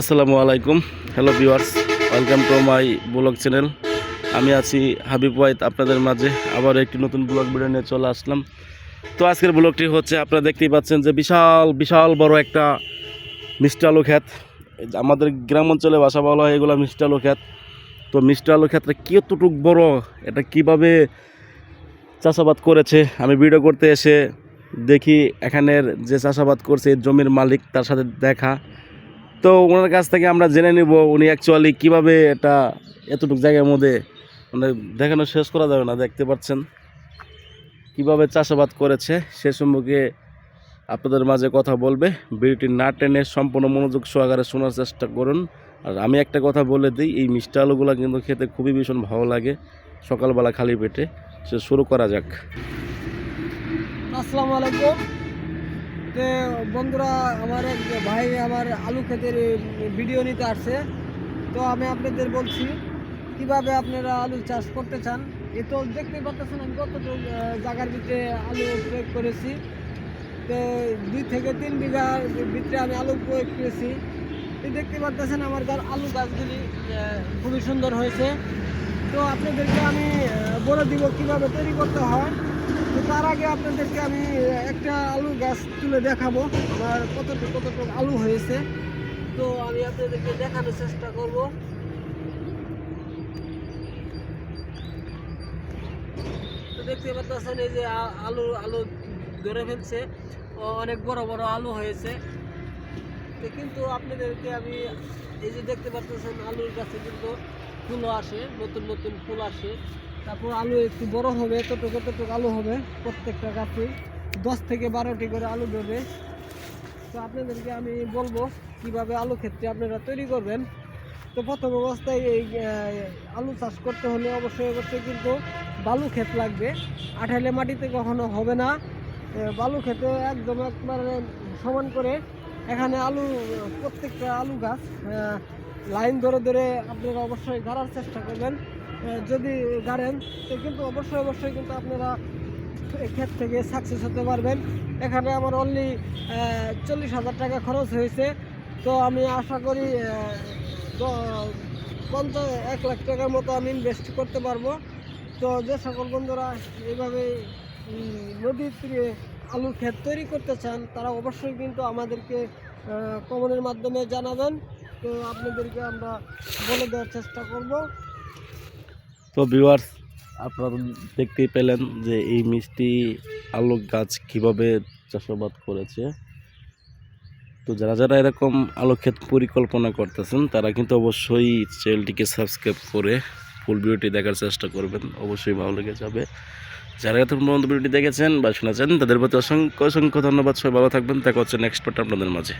আসসালামু আলাইকুম। Hello viewers welcome to my blog channel আমি আছি হাবিব ওয়াইদ আপনাদের মাঝে। আবার একটি নতুন ব্লগ ভিডিও নিয়ে চলে আসলাম। তো আজকের ব্লগটি হচ্ছে, আপনারা দেখতেই পাচ্ছেন যে বিশাল বিশাল বড় একটা মিষ্টি আলু ক্ষেত। আমাদের গ্রাম অঞ্চলে বাসা বলা হয় এগুলো মিষ্টি আলু ক্ষেত। তো মিষ্টি আলু ক্ষেত্রে কতটুক বড়, এটা কীভাবে চাষাবাদ করেছে, আমি ভিডিও করতে এসে দেখি এখানের যে চাষাবাদ করছে জমির মালিক, তার সাথে দেখা। তো ওনার কাছ থেকে আমরা জেনে নিব উনি অ্যাকচুয়ালি কীভাবে এটা এতটুকু জায়গার মধ্যে মানে দেখানো শেষ করা যাবে না, দেখতে পাচ্ছেন। কীভাবে চাষাবাদ করেছে, সে সম্পর্কে আপনাদের মাঝে কথা বলবে। ভিডিওটি না টেনে সম্পূর্ণ মনোযোগ সহকারে শোনার চেষ্টা করুন। আর আমি একটা কথা বলে দিই, এই মিষ্টি আলুগুলো কিন্তু খেতে খুবই ভীষণ ভালো লাগে, সকালবেলা খালি পেটে। সে শুরু করা যাক। আসসালামু আলাইকুম। তো বন্ধুরা আমার এক ভাই আমার আলু ক্ষেতের ভিডিও নিতে আসছে। তো আমি আপনাদের বলছি কীভাবে আপনারা আলু চাষ করতে চান? এ তো দেখতে পাচ্ছেন আমি আহ, জায়গার ভিতরে আলু প্রয়োগ করেছি। তো দুই থেকে তিন বিঘার ভিতরে আমি আলু প্রয়োগ করেছি। দেখতে পাচ্ছেন আমার আলু গাছগুলি খুবই সুন্দর হয়েছে। তো আপনাদেরকে আমি বলে দিব কীভাবে তৈরি করতে হয়। তার আগে আপনাদেরকে আমি একটা আলু গাছ তুলে দেখাবো। আমার কতটুকু কতটুকু আলু হয়েছে। তো আমি আপনাদেরকে দেখানোর চেষ্টা করব। তো দেখতে পাচ্ছেন এই যে আলু আলু ধরে ফেলছে। অনেক বড় বড় আলু হয়েছে। তো কিন্তু আপনাদেরকে আমি এই যে দেখতে পাচ্ছেন, আলুর গাছে কিন্তু ফুলও আসে, নতুন নতুন ফুল আসে। তারপর আলু একটু বড় হবে ততটুকু ততটুকু আলু হবে প্রত্যেকটা গাছে। দশ থেকে বারোটি করে আলু ধরবে। তো আপনাদেরকে আমি বলব কীভাবে আলু ক্ষেত্রে আপনারা তৈরি করবেন। তো প্রথম অবস্থায় এই আলু চাষ করতে হলে অবশ্যই অবশ্যই কিন্তু বালু ক্ষেত লাগবে। আঠালে মাটিতে কখনো হবে না। বালু ক্ষেতে একদম একবারে সমান করে এখানে আলু, প্রত্যেকটা আলু গাছ লাইন ধরে ধরে আপনারা অবশ্যই গাড়ার চেষ্টা করবেন। যদি গাড়েন, তো কিন্তু অবশ্যই অবশ্যই কিন্তু আপনারা ক্ষেত থেকে সাকসেস হতে পারবেন। এখানে আমার অনলি চল্লিশ হাজার টাকা খরচ হয়েছে। তো আমি আশা করি পঞ্চাশ, এক লাখ টাকার মতো আমি ইনভেস্ট করতে পারব। তো যে সকল বন্ধুরা এইভাবে নদীর তীরে আলুর ক্ষেত তৈরি করতে চান, তারা অবশ্যই কিন্তু আমাদেরকে কমনের মাধ্যমে জানাবেন। তো আপনাদেরকে আমরা বলে দেওয়ার চেষ্টা করব। তো ভিউয়ার্স আপনারা দেখতেই পেলেন যে এই মিষ্টি আলু গাছ কীভাবে চাষাবাদ করেছে। তো যারা যারা এরকম আলু ক্ষেত পরিকল্পনা করতেছেন, তারা কিন্তু অবশ্যই চ্যানেলটিকে সাবস্ক্রাইব করে ফুল ভিডিওটি দেখার চেষ্টা করবেন। অবশ্যই ভালো লেগে যাবে। যারা এতক্ষণ পর্যন্ত ভিডিওটি দেখেছেন বা শুনেছেন, তাদের প্রতি অসংখ্য অসংখ্য ধন্যবাদ। সবাই ভালো থাকবেন। দেখা হচ্ছে নেক্সট পার্ট আপনাদের মাঝে।